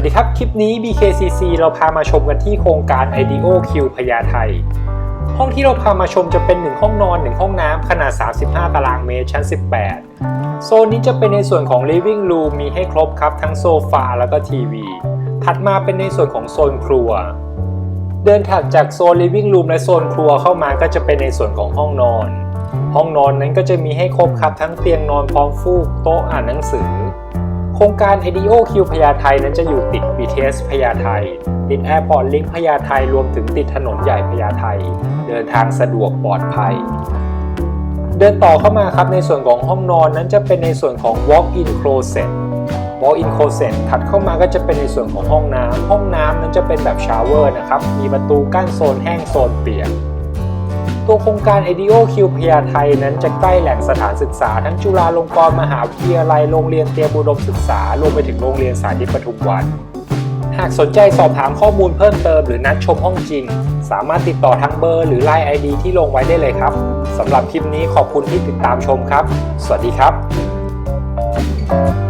วัสดีครับ คลิปนี้ BKCC เราพามาชมกันที่โครงการ IDEO Q พญาไทห้องที่เราพามาชมจะเป็น 1 ห้องนอน 1 ห้องน้ำขนาด 35 ตารางเมตรชั้น 18 โซนนี้จะเป็นในส่วนของ Living Room มีให้ครบครับ ทั้งโซฟาแล้วก็ทีวี ถัดมาเป็นในส่วนของโซนครัว เดินถัดจากโซน Living Room และโซนครัวเข้ามาก็จะเป็นในส่วนของห้องนอน ห้องนอนนั้นก็จะมีให้ครบครับทั้งเตียงนอนพร้อมฟูกโต๊ะอ่านหนังสือ โครงการ IDEO Q พญาไทนั้นจะอยู่ติด BTS พญาไทติด Airport Link พญาไทรวมถึงติดถนนใหญ่พญาไทเดินทางสะดวกปลอดภัย เดินต่อเข้ามาครับในส่วนของห้องนอนนั้นจะเป็นในส่วนของ Walk-in Closet Walk-in Closet ถัดเข้ามาก็จะเป็นในส่วนของห้องน้ำห้องน้ำนั้นจะเป็นแบบชาเวอร์นะครับมีประตูกั้นโซนแห้งโซนเปียก ตัวโครงการ IDEO Q พญาไทยนั้นจะใกล้แหล่งสถานศึกษา ทั้งจุฬาลงกรณ์มหาวิทยาลัยโรงเรียนเตรียมอุดมศึกษารวมไปถึงโรงเรียนสาธิตปทุมวัน หากสนใจสอบถามข้อมูลเพิ่มเติมหรือนัดชมห้องจริง สามารถติดต่อทางเบอร์หรือ Line ID ที่ลงไว้ได้เลยครับสำหรับคลิปนี้ขอบคุณที่ติดตามชมครับ สวัสดีครับ